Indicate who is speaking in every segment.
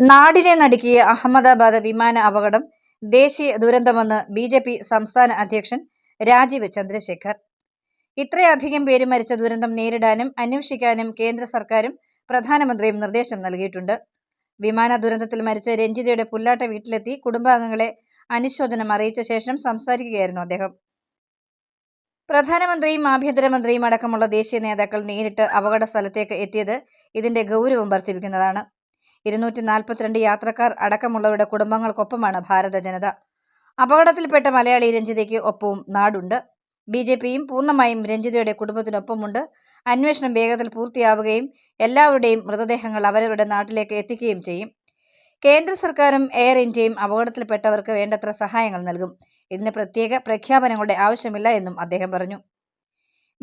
Speaker 1: നാടിനെ നടുക്കിയ അഹമ്മദാബാദ് വിമാന അപകടം ദേശീയ ദുരന്തമെന്ന് ബി ജെ പി സംസ്ഥാന അധ്യക്ഷൻ രാജീവ് ചന്ദ്രശേഖർ. ഇത്രയധികം പേര് മരിച്ച ദുരന്തം നേരിടാനും അന്വേഷിക്കാനും കേന്ദ്ര സർക്കാരും പ്രധാനമന്ത്രിയും നിർദ്ദേശം നൽകിയിട്ടുണ്ട്. വിമാന ദുരന്തത്തിൽ മരിച്ച രഞ്ജിതയുടെ പുല്ലാട്ട വീട്ടിലെത്തി കുടുംബാംഗങ്ങളെ അനുശോചനം അറിയിച്ച ശേഷം സംസാരിക്കുകയായിരുന്നു അദ്ദേഹം. പ്രധാനമന്ത്രിയും ആഭ്യന്തരമന്ത്രിയും അടക്കമുള്ള ദേശീയ നേതാക്കൾ നേരിട്ട് അപകട സ്ഥലത്തേക്ക് എത്തിയത് ഇതിന്റെ ഗൗരവം വർദ്ധിപ്പിക്കുന്നതാണ്. ഇരുന്നൂറ്റി നാൽപ്പത്തിരണ്ട് യാത്രക്കാർ അടക്കമുള്ളവരുടെ കുടുംബങ്ങൾക്കൊപ്പമാണ് ഭാരത ജനത. അപകടത്തിൽപ്പെട്ട മലയാളി രഞ്ജിതയ്ക്ക് ഒപ്പവും നാടുണ്ട്. ബി ജെ പിയും പൂർണമായും രഞ്ജിതയുടെ കുടുംബത്തിനൊപ്പമുണ്ട്. അന്വേഷണം വേഗത്തിൽ പൂർത്തിയാവുകയും എല്ലാവരുടെയും മൃതദേഹങ്ങൾ അവരവരുടെ നാട്ടിലേക്ക് എത്തിക്കുകയും ചെയ്യും. കേന്ദ്ര സർക്കാരും എയർ ഇന്ത്യയും അപകടത്തിൽപ്പെട്ടവർക്ക് വേണ്ടത്ര സഹായങ്ങൾ നൽകും. ഇതിന് പ്രത്യേക പ്രഖ്യാപനങ്ങളുടെ ആവശ്യമില്ല എന്നും അദ്ദേഹം പറഞ്ഞു.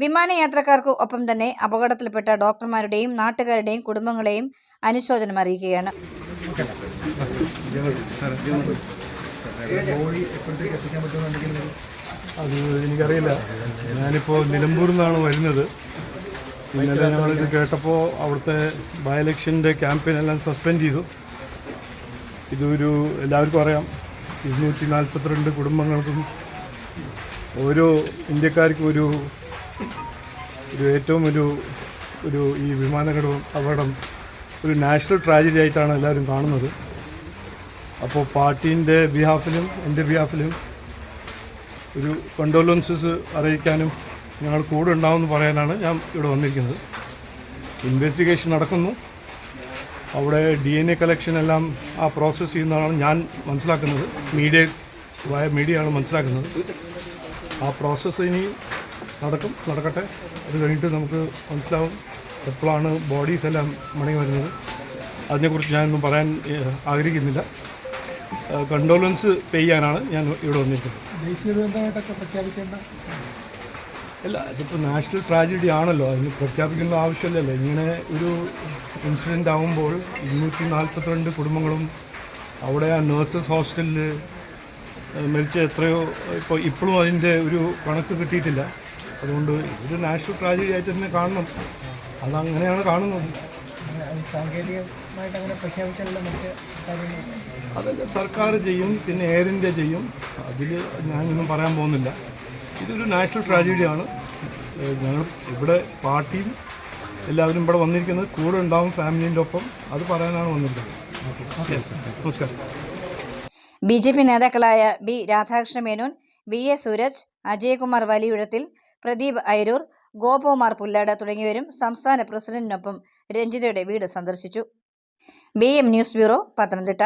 Speaker 1: വിമാനയാത്രക്കാർക്ക് ഒപ്പം തന്നെ അപകടത്തിൽപ്പെട്ട ഡോക്ടർമാരുടെയും നാട്ടുകാരുടെയും കുടുംബങ്ങളെയും അനുശോചനം അറിയിക്കുകയാണ്.
Speaker 2: അത് എനിക്കറിയില്ല. ഞാനിപ്പോൾ നിലമ്പൂരിൽ നിന്നാണ് വരുന്നത്. ഇന്നലെ ഞങ്ങളിത് കേട്ടപ്പോൾ അവിടുത്തെ ബൈ ഇലക്ഷന്റെ ക്യാമ്പയിനെല്ലാം സസ്പെൻഡ് ചെയ്തു. ഇതൊരു എല്ലാവർക്കും അറിയാം. ഇരുന്നൂറ്റി നാൽപ്പത്തിരണ്ട് കുടുംബങ്ങൾക്കും ഓരോ ഇന്ത്യക്കാർക്കും ഒരു ഒരു ഏറ്റവും ഒരു ഒരു ഈ വിമാനഘടകം അപകടം ഒരു നാഷണൽ ട്രാജഡി ആയിട്ടാണ് എല്ലാവരും കാണുന്നത്. അപ്പോൾ പാർട്ടീന്റെ ബിഹാഫിലും എന്റെ ബിഹാഫിലും ഒരു കണ്ടോലൻസസ് അറിയിക്കാനും ഞങ്ങൾ കൂടെ ഉണ്ടാവുമെന്ന് പറയാനാണ് ഞാൻ ഇവിടെ വന്നിരിക്കുന്നത്. ഇൻവെസ്റ്റിഗേഷൻ നടക്കുന്നു. അവിടെ ഡി എൻ എ കളക്ഷൻ എല്ലാം ആ പ്രോസസ്സ് ചെയ്യുന്നതാണ് ഞാൻ മനസ്സിലാക്കുന്നത്. മീഡിയ മീഡിയ ആണ് മനസ്സിലാക്കുന്നത്. ആ പ്രോസസ്സ് ഇനി നടക്കും. നടക്കട്ടെ. അത് കഴിഞ്ഞിട്ട് നമുക്ക് മനസ്സിലാവും എപ്പോഴാണ് ബോഡീസ് എല്ലാം മടങ്ങി വരുന്നത്. അതിനെക്കുറിച്ച് ഞാനൊന്നും പറയാൻ ആഗ്രഹിക്കുന്നില്ല. കണ്ടോലൻസ് പേ ചെയ്യാനാണ് ഞാൻ ഇവിടെ വന്നിരിക്കുന്നത്.
Speaker 3: ദേശീയ ദുരന്തമായിട്ടൊക്കെ പ്രഖ്യാപിക്കേണ്ട?
Speaker 2: അല്ല ഇതിപ്പോൾ നാഷണൽ ട്രാജഡി ആണല്ലോ. അതിന് പ്രഖ്യാപിക്കേണ്ട ആവശ്യമില്ലല്ലോ. ഇങ്ങനെ ഒരു ഇൻസിഡന്റ് ആകുമ്പോൾ ഇരുന്നൂറ്റി നാൽപ്പത്തിരണ്ട് കുടുംബങ്ങളും അവിടെ ആ നേഴ്സസ് ഹോസ്റ്റലിൽ മരിച്ച എത്രയോ ഇപ്പോൾ ഇപ്പോഴും അതിന്റെ ഒരു കണക്ക് കിട്ടിയിട്ടില്ല. അതുകൊണ്ട് ഇതൊരു നാഷണൽ ട്രാജഡി ആയിട്ട് തന്നെ കാണണം. അതങ്ങനെയാണ് കാണുന്നത്.
Speaker 3: അതല്ല സാങ്കേതികമായിട്ട് അങ്ങനെ പ്രഖ്യാപിച്ചാലുള്ള മറ്റ് കാര്യങ്ങൾ.
Speaker 2: അതൊക്കെ സർക്കാർ ചെയ്യും പിന്നെ എയർ ഇന്ത്യ ചെയ്യും. അതിൽ ഞാനൊന്നും പറയാൻ പോകുന്നില്ല. ഇതൊരു നാഷണൽ ട്രാജഡിയാണ്. ഞങ്ങൾ ഇവിടെ പാർട്ടിയും എല്ലാവരും ഇവിടെ വന്നിരിക്കുന്നത് കൂടെ ഉണ്ടാവും ഫാമിലീന്റെ ഒപ്പം. അത് പറയാനാണ് വന്നിരിക്കുന്നത്. Yes. നമസ്കാരം.
Speaker 1: ബി ജെ പി നേതാക്കളായ B Radhakrishna Menon V A Sooraj Ajayakumar Valiyuzhathil Pradeep Ayaroor Gopakumar Pullad തുടങ്ങിയവരും സംസ്ഥാന പ്രസിഡന്റിനൊപ്പം രഞ്ജിതയുടെ വീട് സന്ദർശിച്ചു. B news bureau Pathanamthitta.